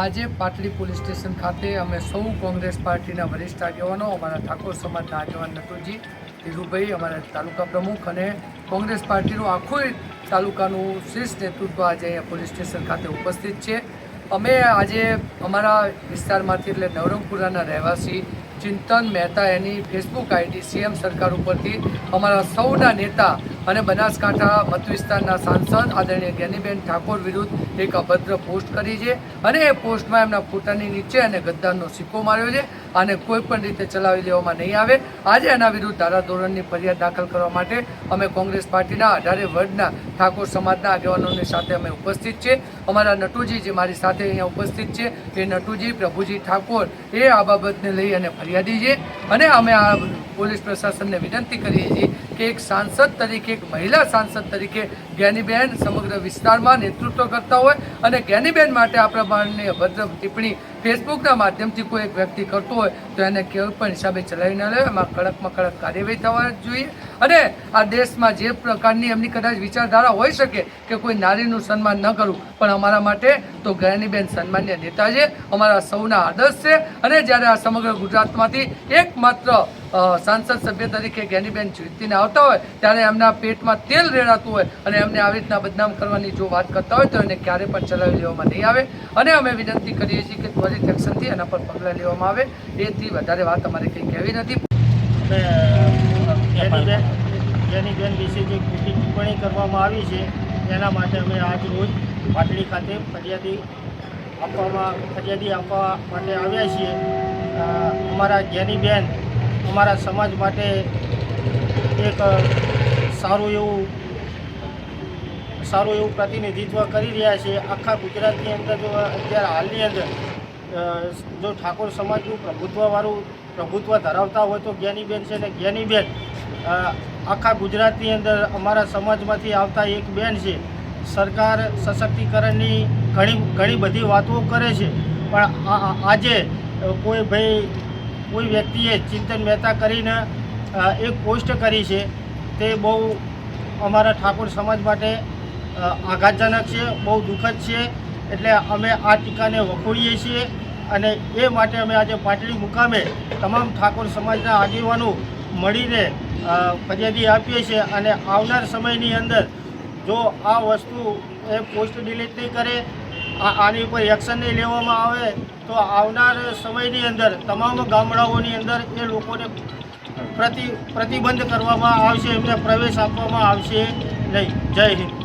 આજે Patdi police station ખાતે અમે સૌ કોંગ્રેસ પાર્ટીના વરિષ્ઠ આગેવાનો, અમારા ઠાકોર સમાજના આગેવાન નટુજી, ધીરુભાઈ, અમારા તાલુકા પ્રમુખ અને કોંગ્રેસ પાર્ટીનું આખું તાલુકાનું શ્રેષ્ઠ નેતૃત્વ આજે અહીંયા પોલીસ સ્ટેશન ખાતે ઉપસ્થિત છે. અમે આજે અમારા વિસ્તારમાંથી, એટલે નવરંગપુરાના રહેવાસી ચિંતન મહેતા એની ફેસબુક આઈડી સીએમ સરકાર ઉપરથી અમારા સૌના નેતા અને બનાસકાંઠા મતવિસ્તારના સાંસદ આદરણીય જ્ઞાનીબેન ઠાકોર વિરુદ્ધ એક અભદ્ર પોસ્ટ કરી છે. અને એ પોસ્ટમાં એમના ફોટાની નીચે અને ગદ્દારનો સિક્કો માર્યો છે. અને કોઈ પણ રીતે ચલાવી લેવામાં નહીં આવે. આજે એના વિરુદ્ધ ધારાધોરણની ફરિયાદ દાખલ કરવા માટે અમે કોંગ્રેસ પાર્ટીના અઢારે વર્ગના ઠાકોર સમાજના આગેવાનોની સાથે અમે ઉપસ્થિત છે. અમારા નટુજી જે મારી સાથે અહીંયા ઉપસ્થિત છે, એ નટુજી પ્રભુજી ઠાકોર એ આ બાબતને લઈ અને ફરિયાદી છે. અને અમે આ પોલીસ પ્રશાસનને વિનંતી કરીએ છીએ કે એક સાંસદ તરીકે, એક મહિલા સાંસદ તરીકે જ્ઞાનીબેન સમગ્ર વિસ્તારમાં નેતૃત્વ કરતા હોય અને જ્ઞાનીબેન માટે આ પ્રમાણની અભદ્ર ટિપ્પણી ફેસબુકના માધ્યમથી કોઈ એક વ્યક્તિ કરતો હોય તો એને કોઈ પણ હિસાબે ચલાવી ન લે. એમાં કડકમાં કડક કાર્યવાહી થવા જોઈએ અને આ દેશમાં જે પ્રકારની એમની કદાચ વિચારધારા હોઈ શકે કે કોઈ નારીનું સન્માન ન કરવું પણ અમારા માટે તો જ્ઞાનીબેન સન્માન્ય નેતા છે. અમારા સૌના આદર્શ છે અને જ્યારે આ સમગ્ર ગુજરાતમાંથી એકમાત્ર સાંસદ સભ્ય તરીકે જ્ઞાનીબેન જીતીને આવતા હોય, ત્યારે એમના પેટમાં તેલ રેડાતું હોય અને એમને આવી રીતના બદનામ કરવાની જો વાત કરતા હોય તો એને ક્યારે પણ ચલાવી લેવામાં નહીં આવે. અને અમે વિનંતી કરીએ છીએ કે ત્વરિત એક્શનથી એના પર પગલાં લેવામાં આવે. એથી વધારે વાત અમારે કંઈ કહેવી નથી. જેની જેની બેન વિશે જે ખોટી ટિપ્પણી કરવામાં આવી છે, એના માટે અમે આજ રોજ પાટડી ખાતે ફરિયાદી આપવામાં, ફરિયાદી આપવા માટે આવ્યા છીએ. અમારા અમારા જ્ઞાનીબેન અમારા સમાજ માટે એક સારું એવું સારું એવું પ્રતિનિધિત્વ કરી રહ્યા છે. આખા ગુજરાતની અંદર જો અત્યારે હાલની અંદર જો ઠાકોર સમાજનું પ્રભુત્વવાળું પ્રભુત્વ ધરાવતા હોય તો જ્ઞાનીબેન છે ને જ્ઞાનીબેન આખા ગુજરાતની અંદર અમારા સમાજમાંથી આવતા એક બેન છે. સરકાર સશક્તિકરણની ઘણી ઘણી બધી વાતો કરે છે. પણ આજે કોઈ ભાઈ કોઈ વ્યક્તિએ ચિંતન મહેતા કરીને એક પોસ્ટ કરી છે, તે બહુ અમારા ઠાકોર સમાજ માટે આઘાતજનક છે, બહુ દુઃખદ છે, એટલે અમે આ ટીકાને વખોડીએ છીએ અને એ માટે અમે આજે પાટડી મુકામે તમામ ઠાકોર સમાજના આગેવાનો મળીને ફરિયાદી આપીએ છીએ અને આવનાર સમયની અંદર જો આ વસ્તુ એ પોસ્ટ ડિલીટ નહીં કરે આની ઉપર એક્શન નહીં લેવામાં આવે તો આવનાર સમયની અંદર, તમામ ગામડાઓની અંદર એ લોકોને પ્રતિ પ્રતિબંધ કરવામાં આવશે, એમને પ્રવેશ આપવામાં આવશે નહીં. જય હિન્દ.